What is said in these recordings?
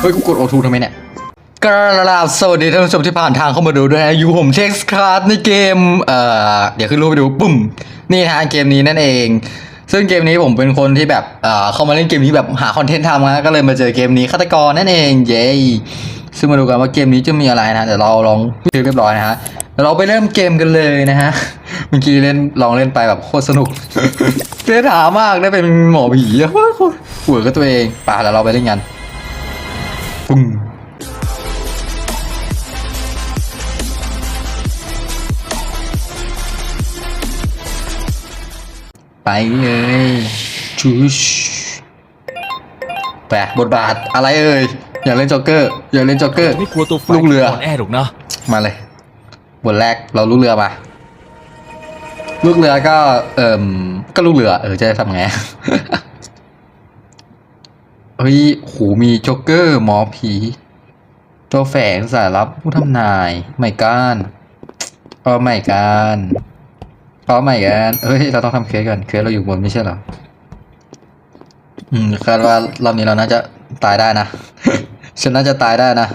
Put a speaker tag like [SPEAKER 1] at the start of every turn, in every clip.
[SPEAKER 1] เฮ้ยกูกดโอทูทำไมเนี่ยกราบสวัสดีท่านผู้ชมที่ผ่านทางเข้ามาดูด้วยนะอยู่ผมเช็คคลาสในเกม เอ่อ เดี๋ยวขึ้นรูปไปดูปุ่ม นี่นะฮะเกมนี้นั่นเอง ซึ่งเกมนี้ผมเป็นคนที่แบบ เอ่อ เข้ามาเล่นเกมนี้แบบหาคอนเทนต์ทำนะก็เลยมาเจอเกมนี้ฆาตกรนั่นเอง เย้ซึ่งมาดูกันว่าเกมนี้จะมีอะไรนะเดี๋ยวเราลองเรียบร้อยนะฮะเราไปเริ่มเกมกันเลยนะฮะ เมื่อกี้เล่นลองเล่นไปแบบโคตรสนุก เสียถามากได้เป็นหมอผีอะโคตรโคตรหัวก็ตัวเองไป่าแล้วเราไปเล่นกันปุ้งไปเลยชูชแปะบทบาทอะไรเอ่ยอยากเล่นจ็อกเกอร์อยากเล่นจ็อกเกอร์
[SPEAKER 2] ไม่กลัวตัวฝ่าย
[SPEAKER 1] ลูกเรือ
[SPEAKER 2] อ่อนแอหรอกนะ
[SPEAKER 1] มาเลยบทแรกเราลูกเรือมา ลูกเรือก็ เอ่มก็ลูกเรือ เออจะทำไง เฮ้ยโหมีโจ๊กเกอร์หมอผี ตัวแฝงสายลับผู้ทำนายไม่ก้านพอไม่ก้านพอไม่ก้านเฮ้ย เราต้องทำเคสก่อนเคสเราอยู่บนไม่ใช่เหรอ อืมคาดว่ารอบนี้เราน่าจะตายได้นะ ฉันน่าจะตายได้นะ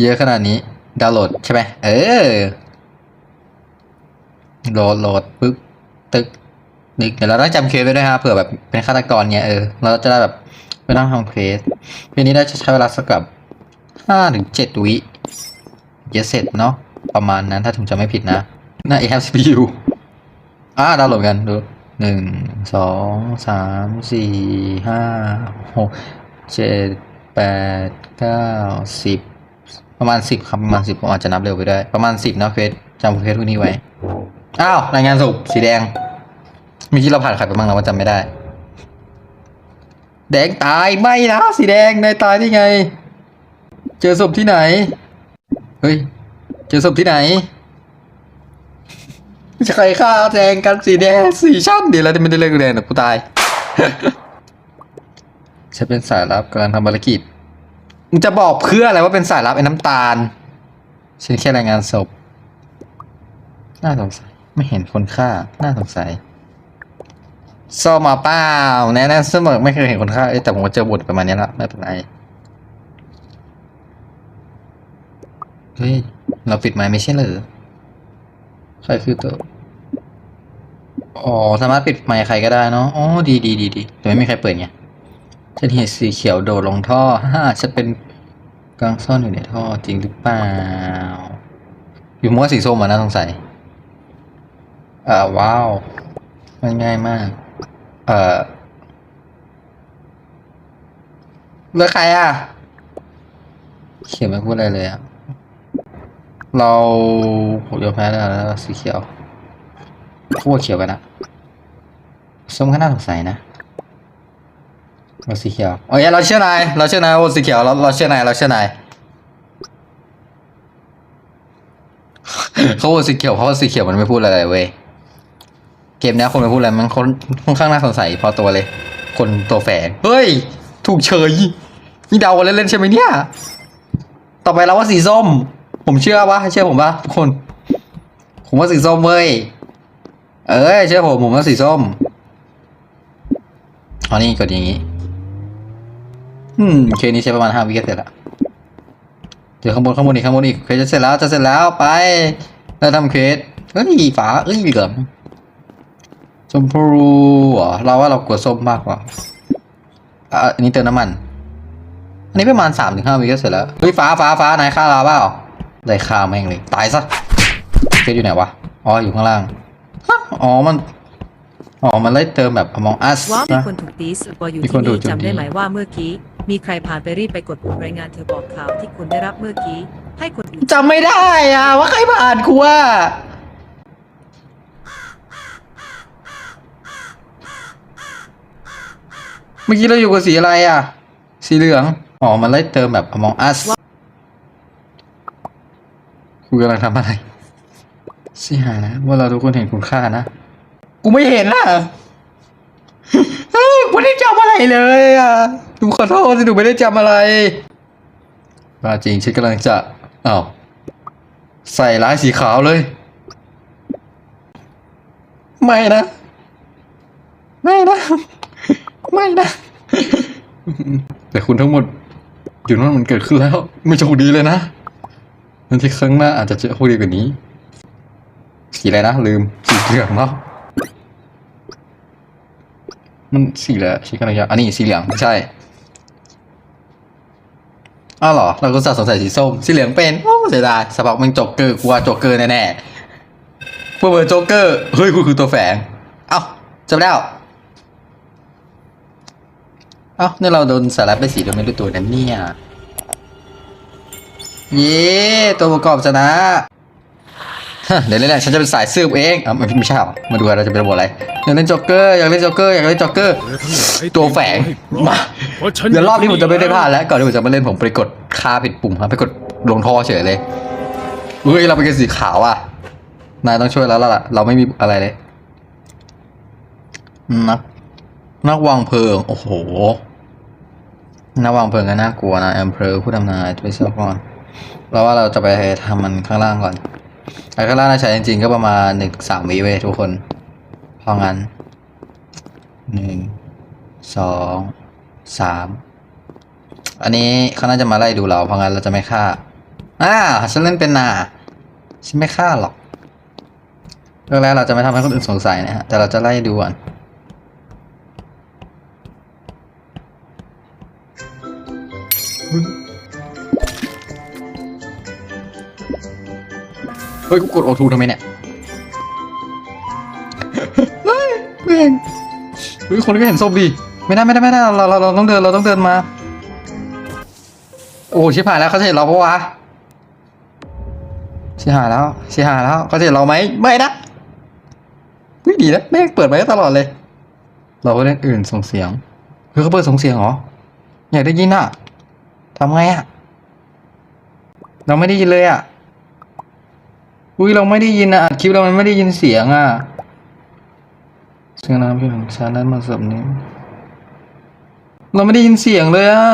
[SPEAKER 1] เยอะขนาดนี้ ดาวน์โหลดใช่ไหมเออ โหลดโหลดปึ๊บตึกนึกเดี๋ยวเราต้องจำเคสไว้ด้วยฮะเผื่อแบบเป็นฆาตกรเนี่ยเออเราจะได้แบบไม่ต้องทำเคสเพียงนี้ได้ใช้เวลาสักกับห้าถึงเจ็ดวิจะเสร็จเนาะประมาณนั้นถ้าผมจำไม่ผิดนะน่า have CPU อ่าดาวน์โหลดกันดูหนึ่งสองสามสี่ห้าหกเจ็ดแปดเก้าสิบประมาณสิบครับประมาณสิบผมอาจจะนับเร็วไปได้ ประมาณสิบนะเควสจำเควสพวกนี้ไว้ อ้าวรายงานสุกสีแดงมื่อกี้เราผ่านใครไปบ้างเราจำไม่ได้ แดงตายไม่นะสีแดงนายตายได้ไง เจอศพที่ไหน เฮ้ย เจอศพที่ไหนจะใครฆ่าแดงกันสีแดงสีชั้นเดี๋ยวเราจะไม่ได้เลือกแดงหรอกกูตายฉันเป็นสายลับกำลังทำภารกิจมึงจะบอกเพื่ออะไรว่าเป็นสายลับไอ้น้ำตาลฉันแค่รายงานศพน่าสงสัย ไม่เห็นคนฆ่า น่าสงสัยส้มาเปล่าแน่แน่ๆส้มอไม่เคยเห็นคนฆ่าเอ้แต่ผมก็เจอบทประมาณนี้ละไม่เป็นไรเฮ้ย เราปิดไมค์ไม่ใช่เหรอใครคือตัวอ๋อสามารถปิดไมค์ใครก็ได้เนาะอ๋อดีดีดีดีแต่ไม่มีใครเปิดไงฉันเห็นสีเขียวโดดลงท่อฮ่าฉันเป็นกลังซ่อนอยู่ในท่อจริงหรือเปล่าอยู่มัวสีส้มอะน่าสงสัย เอ่อว้าว มันง่ายมาก เอ่อเลือกใครอะ เขียนไม่พูดอะไรเลยอะ เราผมยอมแพ้แล้วแล้วสีเขียวพูดเขียวกันะส้มก็น่าสงสัยนะเราสีเขียวโอ้ยเราเชื่อนายเราเชื่อนายโอ้สีเขียวเราเราเชื่อนายเราเชื่อนายเขาโหวตสีเขียวเพราะว่าสีเขียวมันไม่พูดอะไรเว้ย เกมนี้คนไม่พูดอะไรมันค่อนค่อนข้างน่าสงสัยพอตัวเลย คนตัวแฝงเฮ้ย ถูกเฉยนี่เดากันเล่นๆใช่ไหมเนี่ย ต่อไปเราว่าสีส้ม ผมเชื่อว่าเชื่อผมป่ะทุกคน ผมว่าสีส้มเว้ยเอ้ยเชื่อผมผมว่าสีส้มอ๋อนี่กดอย่างนี้ อืมเคนี้ใช้ประมาณห้าวิก็เสร็จละเดี๋ยวข้างบนข้างบนอีกข้างบนอีกเควสจะเสร็จแล้วจะเสร็จแล้วไป แล้วทำเควสเอ้ยฝาเอ้ยเหลือ มพูเหรอเราว่าเรากดส้มมากกว่าอะอันนี้เติมน้ำมัน อันนี้ประมาณสามถึงห้าวิก็เสร็จแล้วเฮ้ยฟ้าฟ้าฟ้านายฆ่าเราเปล่าได้ฆ่าแม่งเลย ตายซะเควสอยู่ไหนวะ อ๋อ อยู่ข้างล่างฮะอ๋อ มัน อ๋อ มันไล่เติมแบบ Among Us
[SPEAKER 3] ว่ามี
[SPEAKER 1] นะ
[SPEAKER 3] คนถูกตีสบอยอยู่
[SPEAKER 1] มีคน
[SPEAKER 3] ที่
[SPEAKER 1] ถู
[SPEAKER 3] นี่
[SPEAKER 1] กโจมตี
[SPEAKER 3] จำได้ไหมว่าเมื่อกี้ มีใครผ่านไปรีบไปกดปุ่มรายงานเธอบอกข่าวที่คุณได้รับเมื่อกี้ ให้คนอื่น
[SPEAKER 1] จำไม่ได้อะว่าใครผ่านกูอ่ เมื่อกี้เราอยู่กับสีอะไรอะ สีเหลือง อ๋อ มันไล่เติมแบบ Among Us กูกำลังทำอะไรสิหานะ ว่าเราทุกคนเห็นคุณค่านะ กูไม่เห็นอะกูไม่ได้จำอะไรเลยอะหนูขอโทษที่หนูไม่ได้จำอะไรว่าจริงฉันกำลังจะอ้าวใส่ร้ายสีขาวเลย ไม่นะ ไม่นะ ไม่นะ แต่คุณทั้งหมด อยู่นั่นมันเกิดขึ้นแล้ว ไม่โชคดีเลยนะนั่นที่ครั้งหน้าอาจจะเจอโชคดีกว่านี้ สีอะไรนะ ลืม สีเหลืองเนาะมันสีอะไรสีกันอะไรอย่างอันนี้สีเหลืองไม่ใช่อ้าวเหรอ เราก็จะสงสัยสีส้ม สีเหลืองเป็น โอ้เสียดายสปักมันโจ๊กเกอร์กูว่าโจ๊กเกอร์แน่ๆพวกเบอร์โจกเกอร์ เฮ้ยคุณคือตัวแฝง เอ้าจำได้แล้ว เอ้านี่เราโดนสาระไปสีโดยไม่รู้ตัวนั้นเนี่ย เย้ตัวประกอบชนะเดี๋ยวเล่นแหละฉันจะเป็นสายสืบเองอะไม่ไม่ใช่หรอมาดูเราจะเป็นบทอะไรอยากเล่นจ็อกเกอร์อยากเล่นจ็อกเกอร์อยากเล่นจ็อกเกอร์ตัวแฝงมาเดี๋ยวรอบนี้ผมจะไม่ได้พลาดแล้วก่อนที่ผมจะมาเล่นผมไปกดค่าผิดปุ่มครับไปกดลงท่อเฉยเลยเฮ้ยเราเป็นกันสีขาวอะนายต้องช่วยแล้วล่ะ เราไม่มีอะไรเลยนักนักวางเพลิง โอ้โห นักวางเพลิงก็น่ากลัวนะแอมเพลผู้ดำนายไปเซอร์ก่อนเราว่าเราจะไปทำมันข้างล่างก่อนไอ้ข้างล่างน่าใช้จริงๆ ก็ประมาณหนึ่งสามวิเว้ยทุกคนเพราะงั้นหนึ่งสองสามอันนี้เขาน่าจะมาไล่ดูเราเพราะงั้นเราจะไม่ฆ่าอ่าฉันเล่นเป็นนาฉันไม่ฆ่าหรอกเรื่องแรกเราจะไม่ทำให้คนอื่นสงสัยนะฮะแต่เราจะไล่ดูก่อน เฮ้ยกูกดโอทูทำไมเนี่ยเฮ้ยเพื่อนเฮ้ยคนก็เห็นศพดิไม่ได้ไม่ได้ไม่ได้เราเราเราต้องเดินเราต้องเดินมา โอ้ชิบหายแล้วเขาจะเห็นเราปะวะชิบหายแล้วชิบหายแล้วเขาจะเห็นเราไหมไม่นะไม่ดีนะแม่งเปิดไว้ตลอดเลย เราก็เล่นอื่นส่งเสียงเฮ้ยเขาเปิดส่งเสียงเหรออยากได้ยินอะทำไงอะ เราไม่ได้ยินเลยอะ อุ้ยเราไม่ได้ยินอะอัดคลิปเรามันไม่ได้ยินเสียงอะเสียงน้ำพี่ของฉันนั้นมาสบนี้ เราไม่ได้ยินเสียงเลยอะ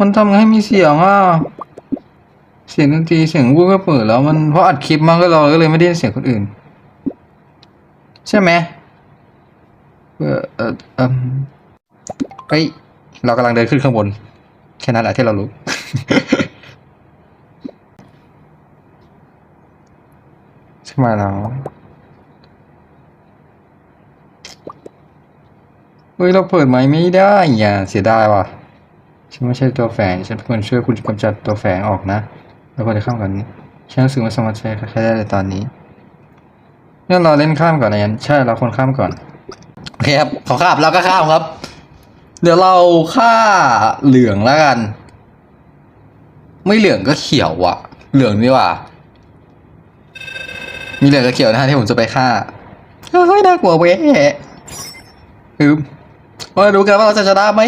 [SPEAKER 1] มันทำไงให้มีเสียงอะ เสียงดนตรีเสียงวูก็เปิดแล้วมันเพราะอัดคลิปมันก็เราก็เลยไม่ได้ยินเสียงคนอื่น ใช่ไหมเออเออเอมเฮ้ยเรากำลังเดินขึ้นข้างบน แค่นั้นแหละที่เรารู้ ใช่ไหมแล้วเฮ้ยเราเปิดไม้ไม่ได้อย่าเสียดายว่ะฉันไม่ใช่ตัวแฝงฉันเป็นคนช่วยคุณกำจัดตัวแฝงออกนะแล้วก็จะข้ามก่อนนี้ฉันรู้สึกว่าสมารถใช้ใช้ได้ในตอนนี้งั้นเราเล่นข้ามก่อนนะยันใช่เราคนข้ามก่อนโอเคครับขอข้ามเราก็ข้ามครับ เดี๋ยวเราฆ่าเหลืองแล้วกัน ไม่เหลืองก็เขียวอะเหลืองดีกว่า มีเหลือกับเขียวนะฮะที่ผมจะไปฆ่าเฮ้ยน่ากลัวเว้ยอืมมาดูกันว่าเราจะชนะไหม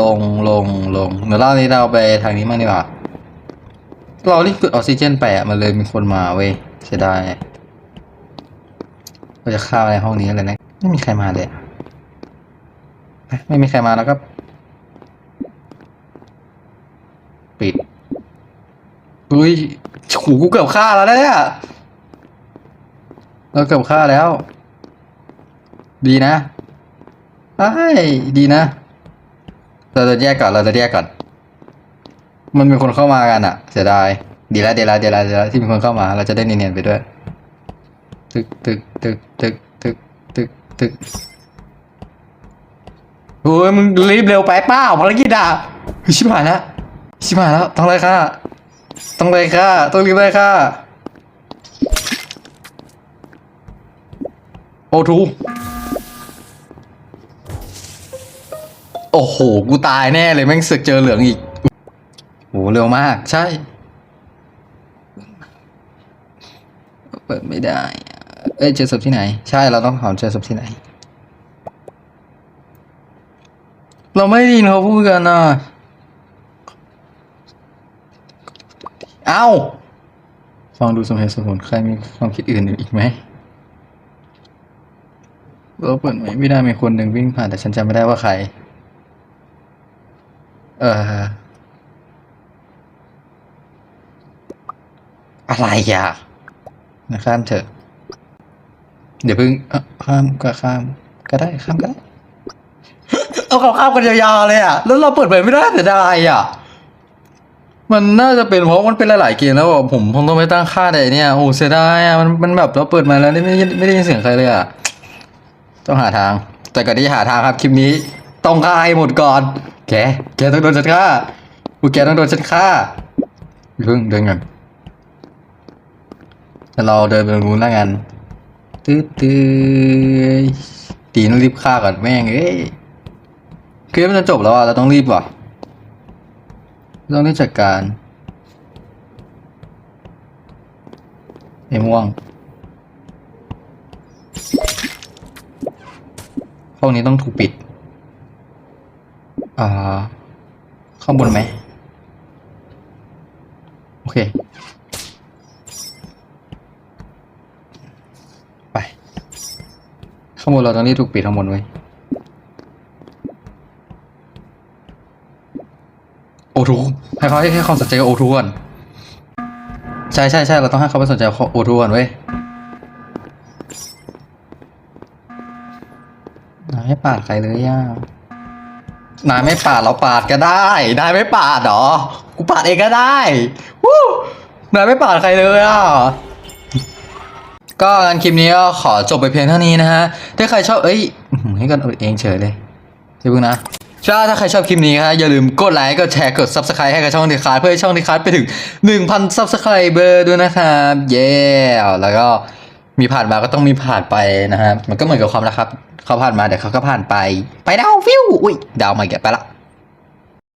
[SPEAKER 1] ลงลงลงเดี๋ยวรอบนี้เราไปทางนี้มั่งดีกว่าเรารีบกดออกซิเจนไปะมันเลยมีคนมาเว้ยเสียดายเราจะเข้าในห้องนี้เลยนะ ไม่มีใครมาเลย ไม่มีใครมาแล้วก็ปิดเฮ้ยหูกูเกือบฆ่าแล้วเนี่ย เราเกือบฆ่าแล้ว ดีนะไอ้ดีนะ เราจะแยกก่อน เราจะแยกก่อน มันมีคนเข้ามากันอะเสียดาย ดีแล้วดีแล้วดีแล้วดีแล้วที่มีคนเข้ามา เราจะได้เนียนๆไปด้วย ตึกตึกตึกตึกตึกตึกตึกโอ้ยมึงรีบเร็วไปเปล่าภารกิจอะชิบหายแล้วชิบหายแล้ว ต้องเลยค่ะ ต้องเลยค่ะ ต้องรีบเลยค่ะ โอทู โอ้โห กูตายแน่เลยแม่งสึกเจอเหลืองอีกโหเร็วมาก ใช่ เปิดไม่ได้ เอ้ย เจอศพที่ไหน ใช่ เราต้องถามเจอศพที่ไหน เราไม่ได้ยินเขาพูดกันนะเอ้า ฟังดูสมเหตุสมผลใครมีความคิดอื่นอีกไหม เราเปิดไหมไม่ได้มีคนหนึ่งวิ่งผ่านแต่ฉันจำไม่ได้ว่าใคร เอออะไรอะนะข้ามเถอะ เดี๋ยวเพิ่งข้ามก็ข้าม ก็ได้ข้ามก็ได้เอาเขาข้ามกันยาวๆเลยอะ แล้วเราเปิดเผยไม่ได้แต่ได้อะ มันน่าจะเป็นเพราะมันเป็นหลายๆเกมแล้วอะผมคงต้องไปตั้งค่าแต่เนี่ยโอ้เสียดายอะมันมันแบบเราเปิดมาแล้วไม่ไม่ได้ยินเสียงใครเลยอะ ต้องหาทาง แต่ก่อนที่จะหาทางครับคลิปนี้ ต้องฆ่าให้หมดก่อน แก แกต้องโดนฉันฆ่าพวกแกต้องโดนฉันฆ่าเพิ่งเดินกันแต่เราเดินไปตรงนู้นแล้วกันตื้อตื้อตีต้องรีบฆ่าก่อนแม่งเอ้ยคลิปมันจะจบแล้วอะเราต้องรีบว่ะต้องรีบจัดการไอ้ม่วง ห้องนี้ต้องถูกปิด อ่า ข้างบนไหม โอเค ไป ข้างบนเราตองรีบถูกปิดข้างบนไว้ โอทูให้เขาให้ให้ความสนใจกับโอทูก่อน ใช่ใช่ใช่เราต้องให้เขาไปสนใจโอทูก่อนเว้ย นายไม่ ปาดใครเลยอะนายไม่ปาดเราปาดก็ได้นายไม่ปาดเหรอ กูปาดเองก็ได้วู้นายไม่ปาดใครเลยอะก็งานคลิปนี้ก็ขอจบไปเพียงเท่านี้นะฮะ ถ้าใครชอบ เอ้ยให้กันเอาเองเฉยเลยเดี๋ยวเพิ่งนะถ้าถ้าใครชอบคลิปนี้ฮะอย่าลืมกดไลค์ กดแชร์ กด subscribe ให้กับช่องดีคาร์เพื่อให้ช่องดีคาร์ไปถึง 1,000 subscriber ด้วยนะครับ เย้แล้วก็ มีผ่านมาก็ต้องมีผ่านไปนะฮะมันก็เหมือนกับความรักครับ เขาผ่านมาเดี๋ยวเขาก็ผ่านไป ไปดาวฟิวอุ้ยดาวมาแกะไปละ